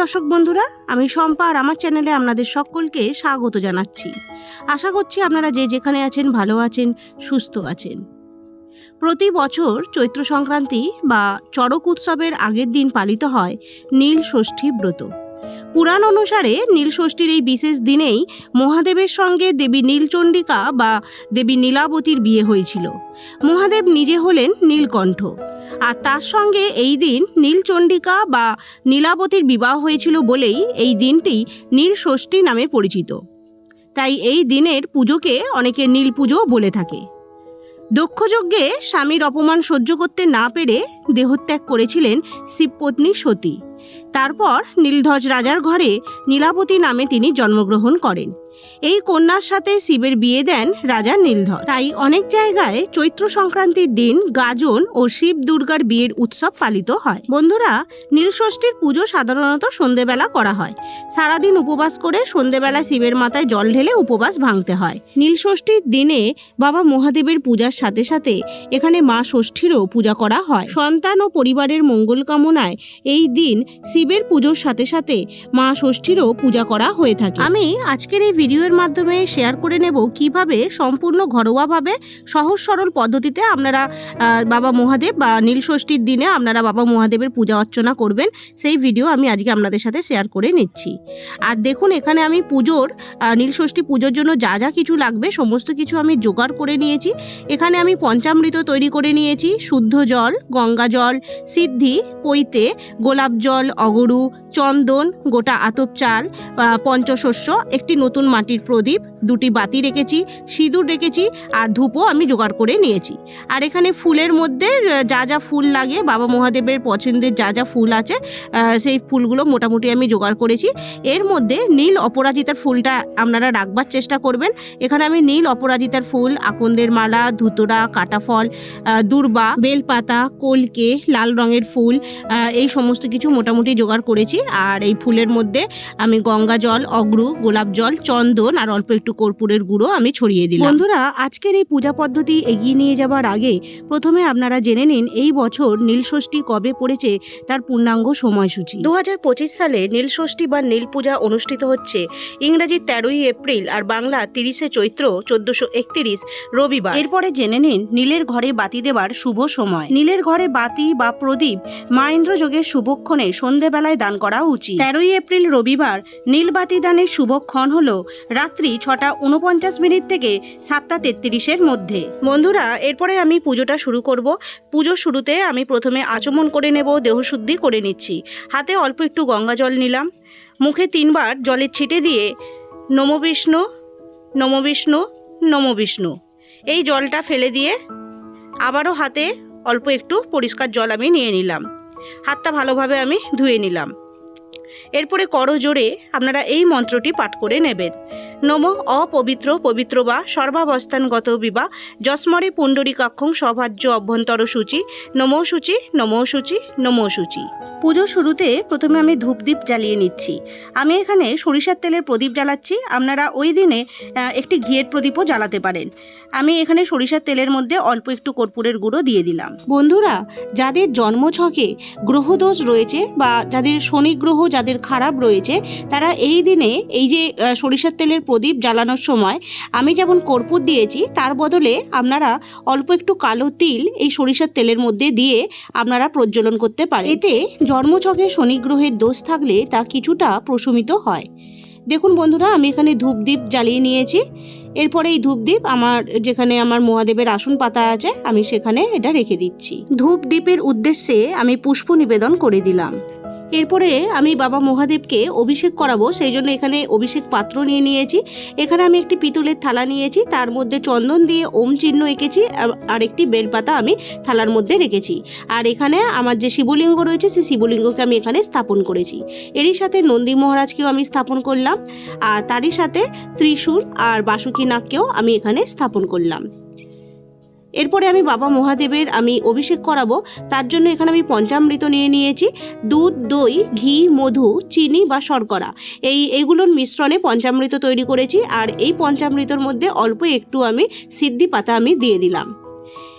দর্শক বন্ধুরা, আমি শম্পা আর আমার চ্যানেলে আপনাদের সকলকে স্বাগত জানাচ্ছি। আশা করছি আপনারা যে যেখানে আছেন ভালো আছেন, সুস্থ আছেন। প্রতি বছর চৈত্র সংক্রান্তি বা চড়ক উৎসবের আগের দিন পালিত হয় নীল ষষ্ঠী ব্রত। পুরাণ অনুসারে নীল ষষ্ঠীর এই বিশেষ দিনেই মহাদেবের সঙ্গে দেবী নীলচণ্ডিকা বা দেবী নীলাবতীর বিয়ে হয়েছিল। মহাদেব নিজে হলেন নীলকণ্ঠ। আর তার সঙ্গে এই দিন নীলচণ্ডিকা বা নীলাবতীর বিবাহ হয়েছিল বলেই এই দিনটি নীল ষষ্ঠী নামে পরিচিত। তাই এই দিনের পুজোকে অনেকে নীল পুজো বলে থাকে। দক্ষযজ্ঞে স্বামীর অপমান সহ্য করতে না পেরে দেহত্যাগ করেছিলেন শিবপত্নী সতী। তারপর নীলধ্বজ রাজার ঘরে নীলাবতী নামে তিনি জন্মগ্রহণ করেন। এই কন্যার সাথে শিবের বিয়ে দেন রাজা নীলধর। তাই অনেক জায়গায় চৈত্র সংক্রান্তির দিন গাজন ও শিব দুর্গার বিয়ের উৎসব পালিত হয়। বন্ধুরা, নীলষষ্ঠীর পুজো সাধারণত সন্ধেবেলা করা হয়। সারাদিন উপবাস করে সন্ধেবেলা শিবের মাথায় জল ঢেলে উপবাস ভাঙতে হয়। নীলষষ্ঠীর দিনে বাবা মহাদেবের পূজার সাথে সাথে এখানে মা ষষ্ঠীরও পূজা করা হয়। সন্তান ও পরিবারের মঙ্গল কামনায় এই দিন শিবের পুজোর সাথে সাথে মা ষষ্ঠীরও পূজা করা হয়ে থাকে। আমি আজকের এই ভিডিওর মাধ্যমে শেয়ার করে নেব কীভাবে সম্পূর্ণ ঘরোয়াভাবে সহজ সরল পদ্ধতিতে আপনারা বাবা মহাদেব বা নীলষষ্ঠীর দিনে আপনারা বাবা মহাদেবের পূজা অর্চনা করবেন। সেই ভিডিও আমি আজকে আপনাদের সাথে শেয়ার করে নিচ্ছি। আর দেখুন, এখানে আমি পুজোর নীলষষ্ঠী পুজোর জন্য যা যা কিছু লাগবে, সমস্ত কিছু আমি জোগাড় করে নিয়েছি। এখানে আমি পঞ্চামৃত তৈরি করে নিয়েছি, শুদ্ধ জল, গঙ্গা জল, সিদ্ধি, পৈতে, গোলাপ জল, অগরু, চন্দন, গোটা আতপ চাল পঞ্চশস্য, একটি নতুন মাটির প্রদীপ, দুটি বাতি রেখেছি, সিঁদুর রেখেছি আর ধূপও আমি জোগাড় করে নিয়েছি। আর এখানে ফুলের মধ্যে যা যা ফুল লাগে, বাবা মহাদেবের পছন্দের যা যা ফুল আছে সেই ফুলগুলো মোটামুটি আমি জোগাড় করেছি। এর মধ্যে নীল অপরাজিতার ফুলটা আপনারা রাখবার চেষ্টা করবেন। এখানে আমি নীল অপরাজিতার ফুল, আকন্দের মালা ধুতরা কাটাফল দূর্বা, বেলপাতা, কলকে, লাল রঙের ফুল এই সমস্ত কিছু মোটামুটি জোগাড় করেছি। আর এই ফুলের মধ্যে আমি গঙ্গা জল, অগ্রু, গোলাপ জল চন্দন আর অল্প একটু কর্পূরের গুঁড়ো আমি ছড়িয়ে দিলাম। বন্ধুরা আজকের এই পূজা পদ্ধতি এগিয়ে নিয়ে যাবার আগে প্রথমে আপনারা জেনে নিন এই বছর নীলষষ্ঠী কবে পড়েছে তার পূর্ণাঙ্গ সময়সূচি। দু হাজার পঁচিশ সালে নীলষষ্ঠী বা নীল পূজা অনুষ্ঠিত হচ্ছে ইংরেজি তেরোই এপ্রিল আর বাংলা তিরিশে চৈত্র চোদ্দশো একত্রিশ রবিবার। এরপরে জেনে নিন নীলের ঘরে বাতি দেবার শুভ সময়। নীলের ঘরে বাতি বা প্রদীপ মাহেন্দ্র যোগের শুভক্ষণে সন্ধেবেলায় দান করা উচিত। তেরোই এপ্রিল রবিবার নীলবাতি দানের শুভক্ষণ হল রাত্রি ছটা উনপঞ্চাশ মিনিট থেকে সাতটা তেত্রিশের মধ্যে। বন্ধুরা, এরপরে আমি পুজোটা শুরু করব। পুজো শুরুতে আমি প্রথমে আচমন করে নেব, দেহশুদ্ধি করে নিচ্ছি। হাতে অল্প একটু গঙ্গা জল নিলাম। মুখে তিনবার জলের ছিটে দিয়ে, নম বিষ্ণু নম বিষ্ণু নম বিষ্ণু। এই জলটা ফেলে দিয়ে আবারও হাতে অল্প একটু পরিষ্কার জল আমি নিয়ে নিলাম। হাতটা ভালোভাবে আমি ধুয়ে নিলাম। এরপরে করো জোরে আপনারা এই মন্ত্রটি পাঠ করে নেবেন। নম অপবিত্র পবিত্র বা সর্বাবস্থানগত বিবা যস্মরে পুণ্ডরিকাক্ষং সভাজ্য অভ্যন্তর সূচি নমো সূচি নমো সূচি নমো সূচি। পুজো শুরুতে প্রথমে আমি ধূপদীপ জ্বালিয়ে নিচ্ছি। আমি এখানে সরিষার তেলের প্রদীপ জ্বালাচ্ছি। আপনারা ওই দিনে একটি ঘিয়ের প্রদীপও জ্বালাতে পারেন। আমি এখানে সরিষার তেলের মধ্যে অল্প একটু কর্পূরের গুঁড়ো দিয়ে দিলাম। বন্ধুরা, যাদের জন্মছকে গ্রহদোষ রয়েছে বা যাদের শনি গ্রহ যাদের খারাপ রয়েছে, তারা এই দিনে এই যে সরিষার তেলের প্রদীপ জ্বালানোর সময় আমি যেমন কর্পূর দিয়েছি, তার বদলে আপনারা অল্প একটু কালো তিল এই সরিষার তেলের মধ্যে দিয়ে আপনারা প্রজ্বলন করতে পারেন। এতে জন্মছকে শনি গ্রহের দোষ থাকলে তা কিছুটা প্রশমিত হয়। দেখুন বন্ধুরা, আমি এখানে ধূপদীপ জ্বালিয়ে নিয়েছি। এরপরে এই ধূপদীপ আমার, যেখানে আমার মহাদেবের আসন পাতা আছে, আমি সেখানে এটা রেখে দিচ্ছি। ধূপদীপের উদ্দেশ্যে আমি পুষ্প নিবেদন করে দিলাম। এরপরে আমি বাবা মহাদেবকে অভিষেক করাবো, সেই জন্য এখানে অভিষেক পাত্র নিয়ে নিয়েছি। এখানে আমি একটি পিতলের থালা নিয়েছি, তার মধ্যে চন্দন দিয়ে ওম চিহ্ন এঁকেছি, আর- একটি বেলপাতা আমি থালার মধ্যে রেখেছি। আর এখানে আমার যে শিবলিঙ্গ রয়েছে, সেই শিবলিঙ্গকে আমি এখানে স্থাপন করেছি। এরই সাথে নন্দী মহারাজকেও আমি স্থাপন করলাম, আর তারই সাথে ত্রিশূল আর বাসুকী নাগকেও আমি এখানে স্থাপন করলাম। এরপরে আমি বাবা মহাদেবের আমি অভিষেক করাবো, তার জন্য এখানে আমি পঞ্চামৃত নিয়ে নিয়েছি, দুধ, দই, ঘি, মধু, চিনি বা শর্করা। এই এইগুলোর মিশ্রণে পঞ্চামৃত তৈরি করেছি, আর এই পঞ্চামৃতর মধ্যে অল্প একটু আমি সিদ্ধি পাতা আমি দিয়ে দিলাম।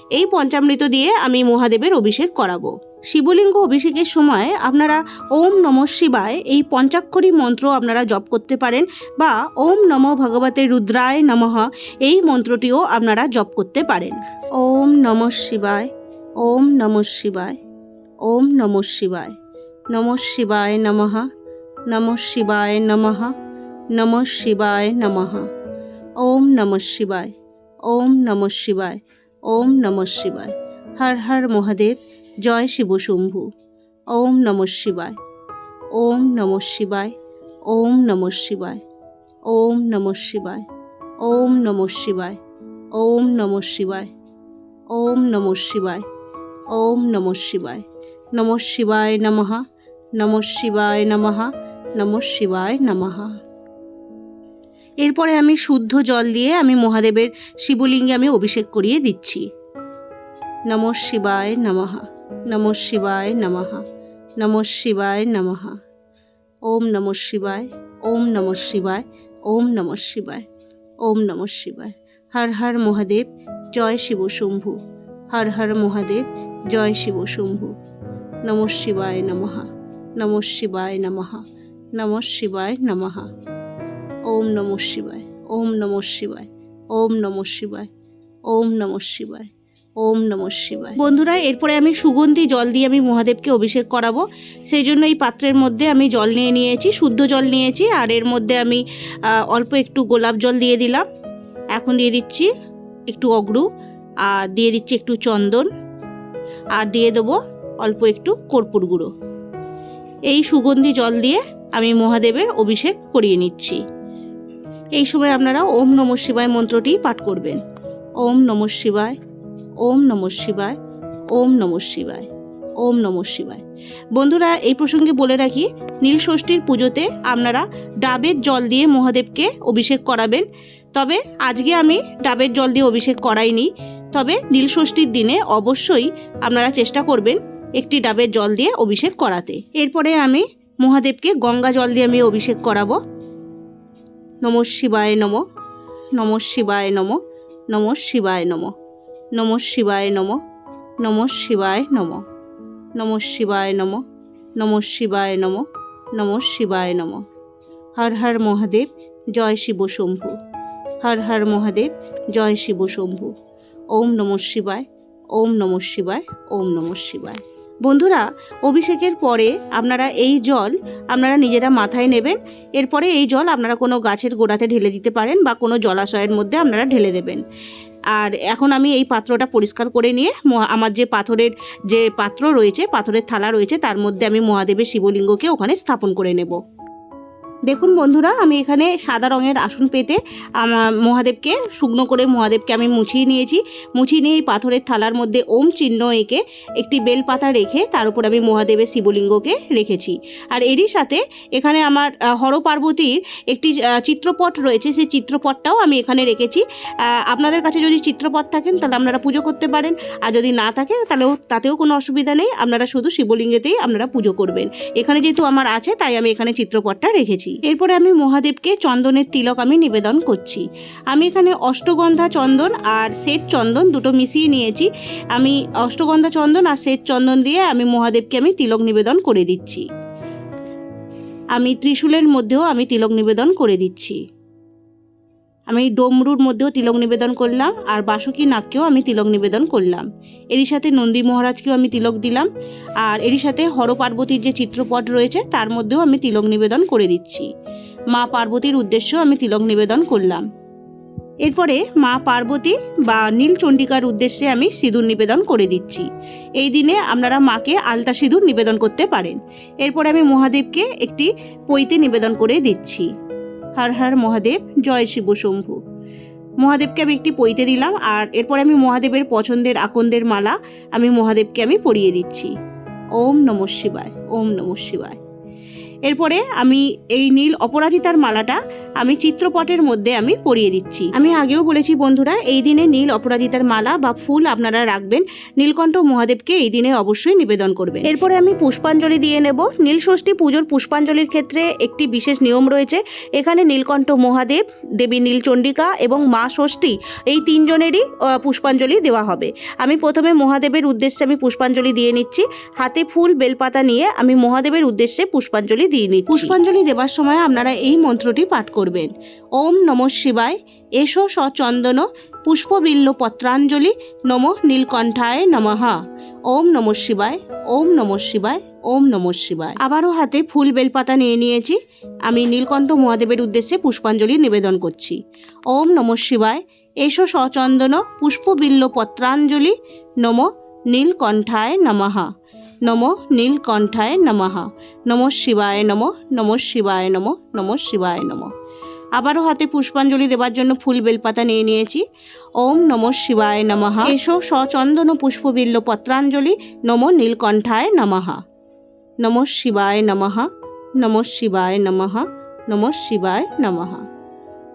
এই পঞ্চামৃত দিয়ে আমি মহাদেবের অভিষেক করাবো। শিবলিঙ্গ অভিষেকের সময় আপনারা ওম নম শিবায় এই পঞ্চাক্ষরী মন্ত্র আপনারা জপ করতে পারেন বা ওম নম ভগবতে রুদ্রায় নমঃ এই মন্ত্রটিও আপনারা জপ করতে পারেন। ওম নম শিবায়, ওম নম শিবায়, ওম নম শিবায় নম শিবায় নমঃ, নম শিবায় নমঃ, নম শিবায় নমঃ, ওম নম শিবায়, ওম নম শিবায়, ওম নম শিবায়। হর হর মহাদেব জয় শিব শম্ভু। ওম নম শিবায়। ওম নম শিবায়। ওম নম শিবায়। ওম নম শিবায়। ওম নম শিবায়। ওম নম শিবায়। ওম নম শিবায়। ওম নম শিবায়। নম শিবায় নমঃ। নম শিবায় নমঃ। নম শিবায় নমঃ। এরপরে আমি শুদ্ধ জল দিয়ে আমি মহাদেবের শিবলিঙ্গে আমি অভিষেক করিয়ে দিচ্ছি। নম শিবায় নমঃ। নম শিবায় নমঃ। নম শিবায় নমঃ। ওম নম শিবায়। ওম নম শিবায়। ওম নম শিবায়। ওম নম শিবায়। হর হর মহাদেব, জয় শিব শম্ভু। হর হর মহাদেব, জয় শিব শম্ভু। নম শিবায় নমঃ। নম শিবায় নমঃ। নম শিবায় নমঃ। ওম নম শিবায়। ওম নম শিবায়। ওম নম শিবায়। ওম নম শিবায়। ওম নম শিবায়। বন্ধুরা এরপরে আমি সুগন্ধি জল দিয়ে আমি মহাদেবকে অভিষেক করাবো। সেই জন্য এই পাত্রের মধ্যে আমি জল নিয়ে নিয়েছি শুদ্ধ জল নিয়েছি আর এর মধ্যে আমি অল্প একটু গোলাপ জল দিয়ে দিলাম। এখন দিয়ে দিচ্ছি একটু অগ্রু আর দিয়ে দিচ্ছি একটু চন্দন আর দিয়ে দেবো অল্প একটু কর্পূর গুঁড়ো। এই সুগন্ধি জল দিয়ে আমি মহাদেবের অভিষেক করিয়ে নিচ্ছি। এই সময় আপনারা ওম নম শিবায় মন্ত্রটি পাঠ করবেন। ওম নম শিবায়। ওম নম শিবায়, ওম নম শিবায়, ওম নম শিবায়। বন্ধুরা, এই প্রসঙ্গে বলে রাখি, নীল ষষ্ঠীর পুজোতে আপনারা ডাবের জল দিয়ে মহাদেবকে অভিষেক করাবেন। তবে আজকে আমি ডাবের জল দিয়ে অভিষেক করাইনি। তবে নীল ষষ্ঠীর দিনে অবশ্যই আপনারা চেষ্টা করবেন একটি ডাবের জল দিয়ে অভিষেক করাতে। এরপরে আমি মহাদেবকে গঙ্গা জল দিয়ে আমি অভিষেক করাবো। নম শিবায় নম নম শিবায় নম নম শিবায় নম। নম শিবায় নম নম শিবায় নম নম শিবায় নম নম শিবায় নম নম শিবায় নম। হর হর মহাদেব, জয় শিব শম্ভু। হর হর মহাদেব, জয় শিব শম্ভু। ওম নম শিবায়, ওম নম শিবায়, ওম নম শিবায়। বন্ধুরা, অভিষেকের পরে আপনারা এই জল আপনারা নিজেরা মাথায় নেবেন। এরপরে এই জল আপনারা কোনো গাছের গোড়াতে ঢেলে দিতে পারেন বা কোনো জলাশয়ের মধ্যে আপনারা ঢেলে দেবেন। আর এখন আমি এই পাত্রটা পরিষ্কার করে নিয়ে আমার যে পাথরের যে পাত্র রয়েছে, পাথরের থালা রয়েছে, তার মধ্যে আমি মহাদেবের শিবলিঙ্গকে ওখানে স্থাপন করে নেব। দেখুন বন্ধুরা, আমি এখানে সাদা রঙের আসন পেতে আমার মহাদেবকে, শুকনো করে মহাদেবকে আমি মুছিয়ে নিয়েছি। মুছিয়ে নিয়ে পাথরের থালার মধ্যে ওম চিহ্ন এঁকে একটি বেলপাতা রেখে তার উপর আমি মহাদেবের শিবলিঙ্গকে রেখেছি। আর এরই সাথে এখানে আমার হর পার্বতীর একটি চিত্রপট রয়েছে। সেই চিত্রপটটাও আমি এখানে রেখেছি। আপনাদের কাছে যদি চিত্রপট থাকেন, তাহলে আপনারা পুজো করতে পারেন। আর যদি না থাকে, তাহলেও, তাতেও কোনো অসুবিধা নেই। আপনারা শুধু শিবলিঙ্গেতেই আপনারা পুজো করবেন। এখানে যেহেতু আমার আছে, তাই আমি এখানে চিত্রপটটা রেখেছি। এরপরে আমি মহাদেবকে চন্দনের তিলক আমি নিবেদন করছি। আমি এখানে অষ্টগন্ধা চন্দন আর শ্বেত চন্দন দুটো মিশিয়ে নিয়েছি। আমি অষ্টগন্ধা চন্দন আর শ্বেত চন্দন দিয়ে আমি মহাদেবকে আমি তিলক নিবেদন করে দিচ্ছি। আমি ত্রিশূলের মধ্যেও আমি তিলক নিবেদন করে দিচ্ছি। আমি ডমরুর মধ্যেও তিলক নিবেদন করলাম, আর বাসুকি নাককেও আমি তিলক নিবেদন করলাম। এরই সাথে নন্দী মহারাজকেও আমি তিলক দিলাম, আর এরই সাথে হর পার্বতীর যে চিত্রপট রয়েছে, তার মধ্যেও আমি তিলক নিবেদন করে দিচ্ছি। মা পার্বতীর উদ্দেশ্যেও আমি তিলক নিবেদন করলাম। এরপরে মা পার্বতী বা নীলচণ্ডিকার উদ্দেশ্যে আমি সিঁদুর নিবেদন করে দিচ্ছি। এই দিনে আপনারা মাকে আলতা সিঁদুর নিবেদন করতে পারেন। এরপরে আমি মহাদেবকে একটি পৈতে নিবেদন করে দিচ্ছি। হর হর মহাদেব, জয় শিব শম্ভু। মহাদেবকে আমি একটি পইতে দিলাম, আর এরপরে আমি মহাদেবের পছন্দের আকন্দের মালা আমি মহাদেবকে আমি পরিয়ে দিচ্ছি। ওম নম শিবায়, ওম নম শিবায়। এরপরে আমি এই নীল অপরাজিতার মালাটা আমি চিত্রপটের মধ্যে আমি পরিয়ে দিচ্ছি। আমি আগেও বলেছি বন্ধুরা, এই দিনে নীল অপরাজিতার মালা বা ফুল আপনারা রাখবেন। নীলকণ্ঠ মহাদেবকে এই দিনে অবশ্যই নিবেদন করবেন। এরপরে আমি পুষ্পাঞ্জলি দিয়ে নেব। নীল ষষ্ঠী পুজোর পুষ্পাঞ্জলির ক্ষেত্রে একটি বিশেষ নিয়ম রয়েছে। এখানে নীলকণ্ঠ মহাদেব, দেবী নীলচণ্ডিকা এবং মা ষষ্ঠী এই তিনজনেরই পুষ্পাঞ্জলি দেওয়া হবে। আমি প্রথমে মহাদেবের উদ্দেশ্যে আমি পুষ্পাঞ্জলি দিয়ে নিচ্ছি। হাতে ফুল, বেলপাতা নিয়ে আমি মহাদেবের উদ্দেশ্যে পুষ্পাঞ্জলি দিয়ে পুষ্পাঞ্জলি দেবার সময় আপনারা এই মন্ত্রটি পাঠ করবেন। ওম নম শিবায় এসো সচন্দন পুষ্পবিল্ল পত্রাঞ্জলি নম নীলকণ্ঠায় নমহা ওম নম শিবায়, ওম নম শিবায়, ওম নম শিবায়। আবারও হাতে ফুল বেলপাতা নিয়ে নিয়েছি। আমি নীলকণ্ঠ মহাদেবের উদ্দেশ্যে পুষ্পাঞ্জলি নিবেদন করছি। ওম নম শিবায় এসো সচন্দন পুষ্পবিল্ল পত্রাঞ্জলি নম নীলকণ্ঠায় নমঃ। নম নীলকণ্ঠায় নমঃ। নম শিবায় নম নম শিবায় নম নম শিবায় নম। আবারও হাতে পুষ্পাঞ্জলি দেওয়ার জন্য ফুল বেলপাতা নিয়ে নিয়েছি। ওম নম শিবায় নমঃ। এসো সচন্দন পুষ্পবিল্ল পত্রাঞ্জলি, নম নীলকণ্ঠায় নমঃ। নম শিবায় নমঃ। নম শিবায় নমঃ। নম শিবায় নমঃ।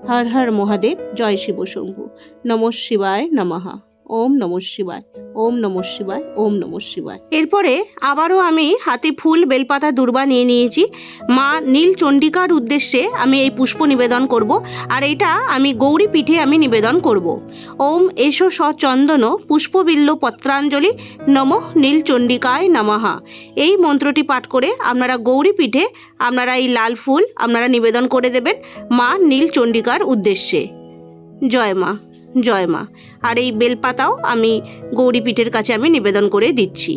হর হর মহাদেব, জয় শিব শম্ভু। নম শিবায় নমঃ। ওম নম শিবায়, ওম নম শিবায়, ওম নম শিবায়। এরপরে আবারও আমি হাতে ফুল বেলপাতা দুর্বা নিয়ে নিয়েছি। মা নীল চণ্ডিকার উদ্দেশ্যে আমি এই পুষ্প নিবেদন করব আর এটা আমি গৌরী পিঠে আমি নিবেদন করব। ওম এসো সচন্দন পুষ্পবিল্ল পত্রাঞ্জলি নম নীল চণ্ডিকায় নমঃ। এই মন্ত্রটি পাঠ করে আপনারা গৌরী পিঠে আপনারা এই লাল ফুল আপনারা নিবেদন করে দেবেন মা নীল চণ্ডিকার উদ্দেশ্যে। জয় মা। জয় মা। আর এই বেলপাতাও আমি গৌরীপীঠের কাছে আমি নিবেদন করে দিচ্ছি।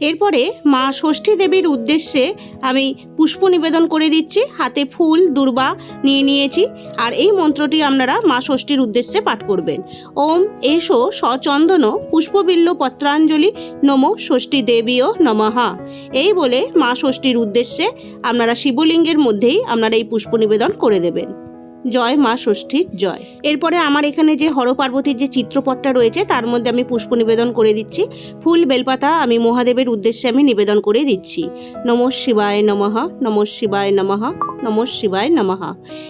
এরপরে মা ষষ্ঠী দেবীর উদ্দেশ্যে আমি পুষ্প নিবেদন করে দিচ্ছি। হাতে ফুল, দুর্বা নিয়ে নিয়েছি। আর এই মন্ত্রটি আপনারা মা ষষ্ঠীর উদ্দেশ্যে পাঠ করবেন। ওম এসো সচন্দন পুষ্পবিল্ল পত্রাঞ্জলি নম ষষ্ঠী দেবীও নমহা এই বলে মা ষষ্ঠীর উদ্দেশ্যে আপনারা শিবলিঙ্গের মধ্যেই আপনারা এই পুষ্প নিবেদন করে দেবেন। জয়, মা ষষ্ঠীর জয়। এরপরে আমার এখানে যে হর পার্বতীর যে চিত্রপটটা রয়েছে, তার মধ্যে আমি পুষ্প নিবেদন করে দিচ্ছি। ফুল, বেলপাতা আমি মহাদেবের উদ্দেশ্যে আমি নিবেদন করে দিচ্ছি। নম শিবায় নমঃ, নম শিবায় নমঃ, নম শিবায় নমঃ।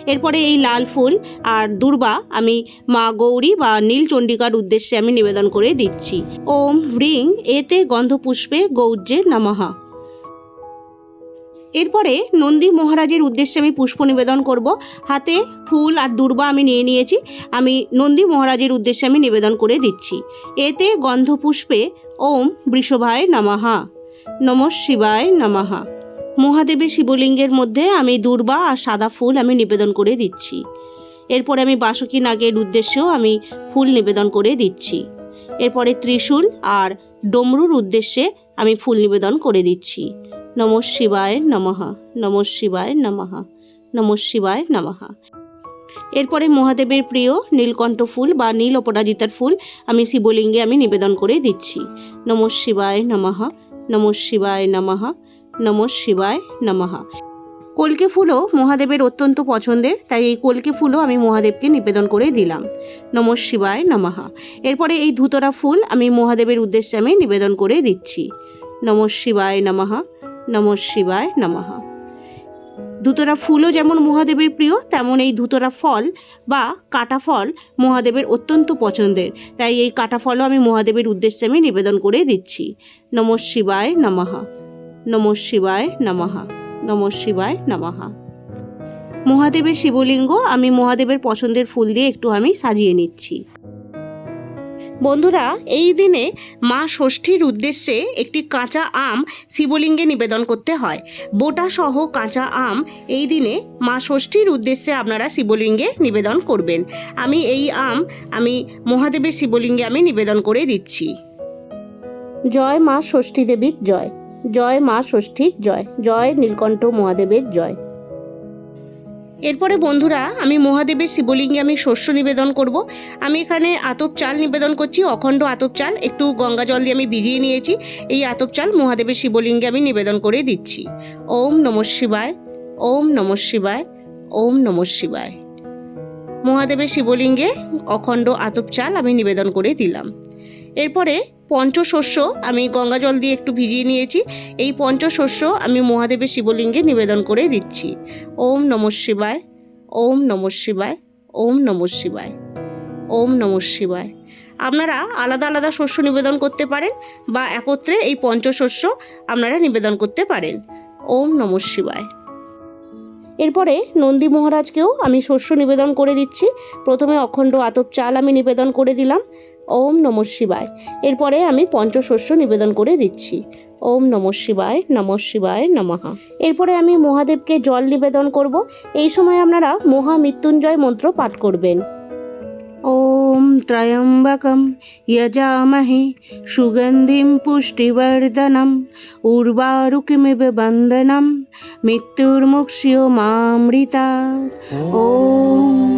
এরপরে এই লাল ফুল আর দুর্বা আমি মা গৌরী বা নীলচণ্ডিকার উদ্দেশ্যে আমি নিবেদন করে দিচ্ছি। ওম হ্রিং এতে গন্ধপুষ্পে গৌর্যে নমঃ। এরপরে নন্দী মহারাজের উদ্দেশ্যে আমি পুষ্প নিবেদন করব। হাতে ফুল আর দুর্বা আমি নিয়ে নিয়েছি। আমি নন্দী মহারাজের উদ্দেশ্যে আমি নিবেদন করে দিচ্ছি। এতে গন্ধ পুষ্পে ওম বৃষভায় নমহা নম শিবায় নমহা মহাদেবের শিবলিঙ্গের মধ্যে আমি দুর্বা আর সাদা ফুল আমি নিবেদন করে দিচ্ছি। এরপরে আমি বাসুকী নাগের উদ্দেশ্যেও আমি ফুল নিবেদন করে দিচ্ছি। এরপরে ত্রিশূল আর ডমরুর উদ্দেশ্যে আমি ফুল নিবেদন করে দিচ্ছি। নম শিবায় নমঃ, নম শিবায় নমঃ, নম শিবায় নমঃ। এরপরে মহাদেবের প্রিয় নীলকণ্ঠ ফুল বা নীল অপরাজিতার ফুল আমি শিবলিঙ্গে আমি নিবেদন করে দিচ্ছি। নম শিবায় নমঃ, নম শিবায় নমঃ, নম শিবায় নমঃ। কলকে ফুলও মহাদেবের অত্যন্ত পছন্দের, তাই এই কলকে ফুলও আমি মহাদেবকে নিবেদন করে দিলাম। নম শিবায় নমঃ। এরপরে এই ধুতরা ফুল আমি মহাদেবের উদ্দেশ্যে আমি নিবেদন করে দিচ্ছি। নম শিবায় নমঃ নম শিবায় নমঃ। ধুতরা ফুলও যেমন মহাদেবের প্রিয়, তেমন এই ধুতরা ফল বা কাটা ফল মহাদেবের অত্যন্ত পছন্দের। তাই এই কাটা ফলও আমি মহাদেবের উদ্দেশ্যে আমি নিবেদন করে দিচ্ছি। নম শিবায় নমঃ। নম শিবায় নমঃ। নম শিবায় নমঃ। মহাদেবের শিবলিঙ্গ আমি মহাদেবের পছন্দের ফুল দিয়ে একটু আমি সাজিয়ে নিচ্ছি। বন্ধুরা, এই দিনে মা ষষ্ঠীর উদ্দেশ্যে একটি কাঁচা আম শিবলিঙ্গে নিবেদন করতে হয়। বোটা সহ কাঁচা আম এই দিনে মা ষষ্ঠীর উদ্দেশ্যে আপনারা শিবলিঙ্গে নিবেদন করবেন। আমি এই আম, আমি মহাদেবের শিবলিঙ্গে আমি নিবেদন করে দিচ্ছি। জয় মা ষষ্ঠী দেবীর জয়। জয় মা ষষ্ঠীর জয়। জয় নীলকণ্ঠ মহাদেবের জয়। এরপরে বন্ধুরা, আমি মহাদেবের শিবলিঙ্গে আমি শস্য নিবেদন করব। আমি এখানে আতপ চাল নিবেদন করছি, অখণ্ড আতপ চাল। একটু গঙ্গা জল দিয়ে আমি ভিজিয়ে নিয়েছি। এই আতপ চাল মহাদেবের শিবলিঙ্গে আমি নিবেদন করে দিচ্ছি। ওম নম শিবায়, ওম নম শিবায়, ওম নম শিবায়। মহাদেবের শিবলিঙ্গে অখণ্ড আতপ চাল আমি নিবেদন করে দিলাম। এরপরে পঞ্চশস্য আমি গঙ্গা জল দিয়ে একটু ভিজিয়ে নিয়েছি। এই পঞ্চশস্য আমি মহাদেবের শিবলিঙ্গে নিবেদন করে দিচ্ছি। ওম নম শিবায়, ওম নম শিবায়, ওম নম শিবায়, ওম নম শিবায়। আপনারা আলাদা আলাদা শস্য নিবেদন করতে পারেন বা একত্রে এই পঞ্চশস্য আপনারা নিবেদন করতে পারেন। ওম নম শিবায়। এরপরে নন্দী মহারাজকেও আমি শস্য নিবেদন করে দিচ্ছি। প্রথমে অখণ্ড আতপ চাল আমি নিবেদন করে দিলাম। ওম নম শিবায়। এরপরে আমি পঞ্চশস্য নিবেদন করে দিচ্ছি। ওম নম শিবায় নম শিবায় নমঃ। এরপরে আমি মহাদেবকে জল নিবেদন করব। এই সময় আপনারা মহা মৃত্যুঞ্জয় মন্ত্র পাঠ করবেন। ওম ত্রয়ম্বকম যজামহে সুগন্ধিম পুষ্টিবর্ধনম উর্বারুকিমিব বন্দনম মৃত্যুর্মুক্ষ্য মামৃতা। ॐ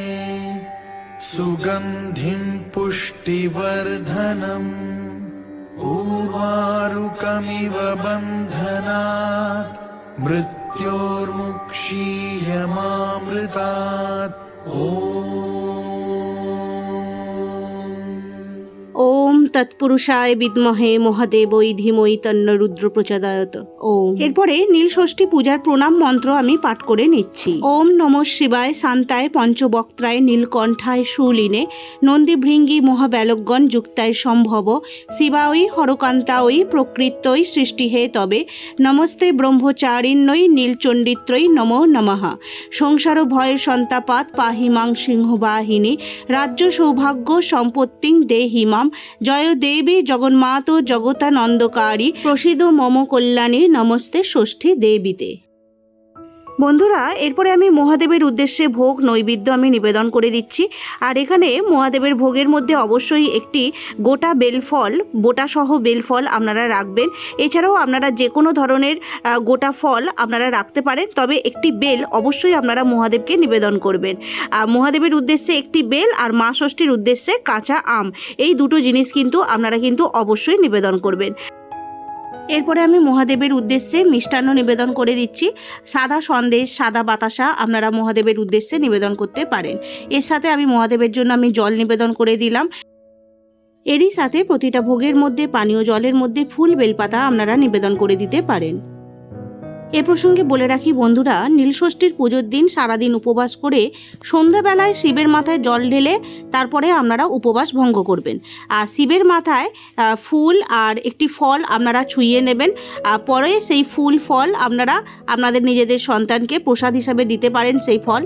सुगन्धिं पुष्टिवर्धनम् उर्वारुकमिव बन्धनात् मृत्योर्मुक्षीयमामृतात् ॐ ওম তৎপুরুষায় বিদ্মহে মহাদেবৈ ধীমৈ তন্ন রুদ্র প্রচোদয়ত ওম। এরপরে নীল ষষ্ঠী পূজার প্রণাম মন্ত্র আমি পাঠ করে নিচ্ছি। ওম নম শিবায় শান্তায় পঞ্চবক্ত্রায় নীলকণ্ঠায় শুলিনে নন্দীভৃঙ্গি মহাব্যালকগণ যুক্তায় সম্ভব। শিবাঐ হরকান্তাঐ প্রকৃতৈ সৃষ্টি হে তবে। নমস্তে ব্রহ্মচারিণ্যই নীলচণ্ডিত্রৈ নমো নমঃ। সংসার ভয় সন্তাপাত পাহিমাং সিংহবাহিনী রাজ্য সৌভাগ্য সম্পত্তিং দেহিমাম জয় দেবী জগন্মাত জগতানন্দকারী প্রসিদ্ধ মম কল্যাণী নমস্তে ষষ্ঠী দেবীতে। বন্ধুরা, এরপরে আমি মহাদেবের উদ্দেশ্যে ভোগ, নৈবেদ্য আমি নিবেদন করে দিচ্ছি। আর এখানে মহাদেবের ভোগের মধ্যে অবশ্যই একটি গোটা বেলফল, বোটাসহ বেলফল আপনারা রাখবেন। এছাড়াও আপনারা যে কোনো ধরনের গোটা ফল আপনারা রাখতে পারেন, তবে একটি বেল অবশ্যই আপনারা মহাদেবকে নিবেদন করবেন। আর মহাদেবের উদ্দেশ্যে একটি বেল আর মা ষষ্ঠীর উদ্দেশ্যে কাঁচা আম। এই দুটো জিনিস কিন্তু আপনারা কিন্তু অবশ্যই নিবেদন করবেন। এরপরে আমি মহাদেবের উদ্দেশ্যে মিষ্টান্ন নিবেদন করে দিচ্ছি। সাদা সন্দেশ, সাদা বাতাসা আপনারা মহাদেবের উদ্দেশ্যে নিবেদন করতে পারেন। এর সাথে আমি মহাদেবের জন্য আমি জল নিবেদন করে দিলাম। এরই সাথে প্রতিটা ভোগের মধ্যে, পানীয় জলের মধ্যে ফুল বেলপাতা আপনারা নিবেদন করে দিতে পারেন। এ প্রসঙ্গে বলে রাখি, বন্ধুরা, নীলষষ্ঠীর পুজোর দিন সারাদিন উপবাস করে সন্ধ্যাবেলায় শিবের মাথায় জল ঢেলে তারপরে আপনারা উপবাস ভঙ্গ করবেন। আর শিবের মাথায় ফুল আর একটি ফল আপনারা ছুঁয়ে নেবেন। পরে সেই ফুল, ফল আপনারা আপনাদের নিজেদের সন্তানকে প্রসাদ হিসাবে দিতে পারেন সেই ফল।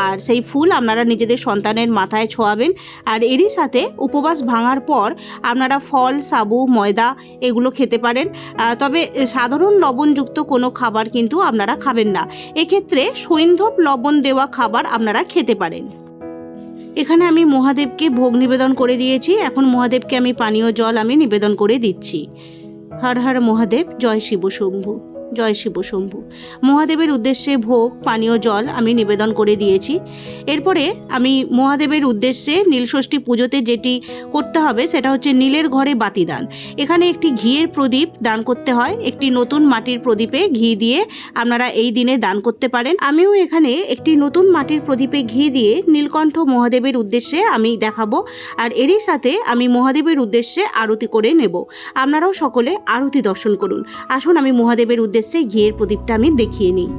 আর সেই ফুল আপনারা নিজেদের সন্তানের মাথায় ছোঁয়াবেন। আর এরই সাথে উপবাস ভাঙার পর আপনারা ফল, সাবু, ময়দা এগুলো খেতে পারেন। তবে সাধারণ লবণযুক্ত কোনো খাবার কিন্তু আপনারা খাবেন না। এক্ষেত্রে সৈন্ধব লবণ দেওয়া খাবার আপনারা খেতে পারেন। এখানে আমি মহাদেবকে ভোগ নিবেদন করে দিয়েছি। এখন মহাদেবকে আমি পানীয় জল আমি নিবেদন করে দিচ্ছি। হর হর মহাদেব, জয় শিব শম্ভু। জয় শিব শম্ভু। মহাদেবের উদ্দেশ্যে ভোগ, পানীয় জল আমি নিবেদন করে দিয়েছি। এরপরে আমি মহাদেবের উদ্দেশ্যে নীলষষ্ঠী পুজোতে যেটি করতে হবে সেটা হচ্ছে নীলের ঘরে বাতি দান এখানে একটি ঘিয়ের প্রদীপ দান করতে হয়। একটি নতুন মাটির প্রদীপে ঘি দিয়ে আপনারা এই দিনে দান করতে পারেন। আমিও এখানে একটি নতুন মাটির প্রদীপে ঘি দিয়ে নীলকণ্ঠ মহাদেবের উদ্দেশ্যে আমি দেখাবো। আর এরই সাথে আমি মহাদেবের উদ্দেশ্যে আরতি করে নেব। আপনারাও সকলে আরতি দর্শন করুন। আসুন আমি মহাদেবের উদ্দেশ্যে ঘিয়ের প্রদীপটা আমি দেখিয়ে নিই।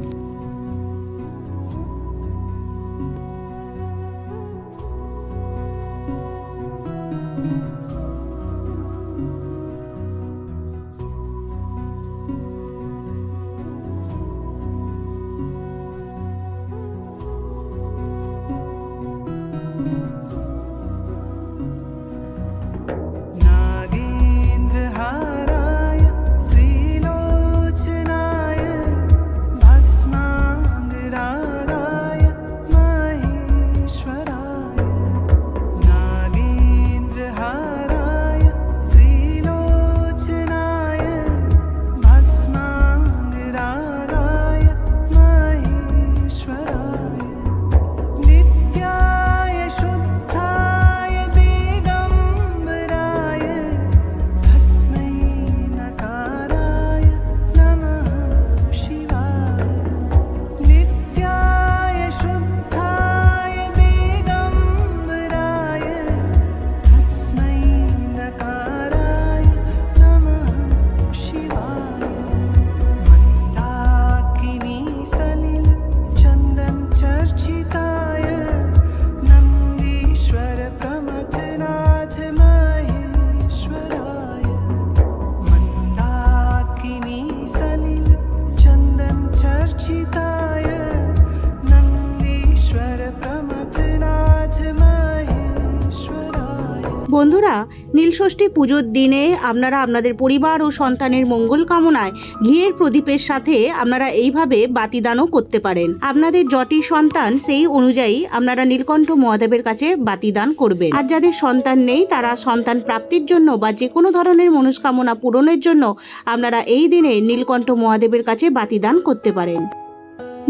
নীলষষ্ঠী পুজোর দিনে আপনারা আপনাদের পরিবার ও সন্তানের মঙ্গল কামনায় ঘিয়ের প্রদীপের সাথে আপনারা এইভাবে বাতিদানও করতে পারেন। আপনাদের জটি সন্তান সেই অনুযায়ী আপনারা নীলকণ্ঠ মহাদেবের কাছে বাতিদান করবেন। আর যাদের সন্তান নেই, তারা সন্তান প্রাপ্তির জন্য বা যে কোনো ধরনের মনস্কামনা পূরণের জন্য আপনারা এই দিনে নীলকণ্ঠ মহাদেবের কাছে বাতিদান করতে পারেন।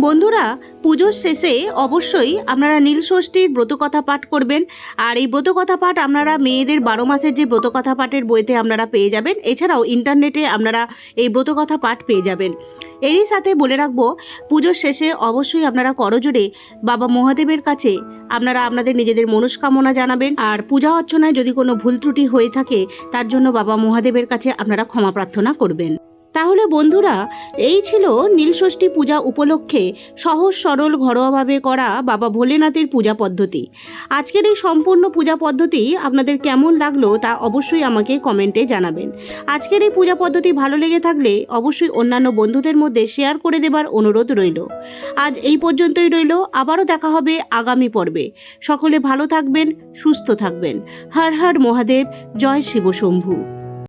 বন্ধুরা, পুজোর শেষে অবশ্যই আপনারা নীলষষ্ঠীর ব্রতকথা পাঠ করবেন। আর এই ব্রতকথা পাঠ আপনারা মেয়েদের বারো মাসের যে ব্রতকথা পাঠের বইতে আপনারা পেয়ে যাবেন, এছাড়াও ইন্টারনেটে আপনারা এই ব্রতকথা পাঠ পেয়ে যাবেন। এরই সাথে বলে রাখব, পুজোর শেষে অবশ্যই আপনারা করজোড়ে বাবা মহাদেবের কাছে আপনারা আপনাদের নিজেদের মনস্কামনা জানাবেন। আর পূজা অর্চনায় যদি কোনো ভুল ত্রুটি হয়ে থাকে, তার জন্য বাবা মহাদেবের কাছে আপনারা ক্ষমা প্রার্থনা করবেন। তাহলে বন্ধুরা, এই ছিল নীলষষ্ঠী পূজা উপলক্ষে সহজ সরল ঘরোয়াভাবে করা বাবা ভোলেনাথের পূজা পদ্ধতি। আজকের এই সম্পূর্ণ পূজা পদ্ধতি আপনাদের কেমন লাগল তা অবশ্যই আমাকে কমেন্টে জানাবেন। আজকের এই পূজা পদ্ধতি ভালো লেগে থাকলে অবশ্যই অন্যান্য বন্ধুদের মধ্যে শেয়ার করে দেবার অনুরোধ রইল। আজ এই পর্যন্তই রইল, আবারও দেখা হবে আগামী পর্বে। সকলে ভালো থাকবেন, সুস্থ থাকবেন। হর হর মহাদেব, জয় শিবশম্ভু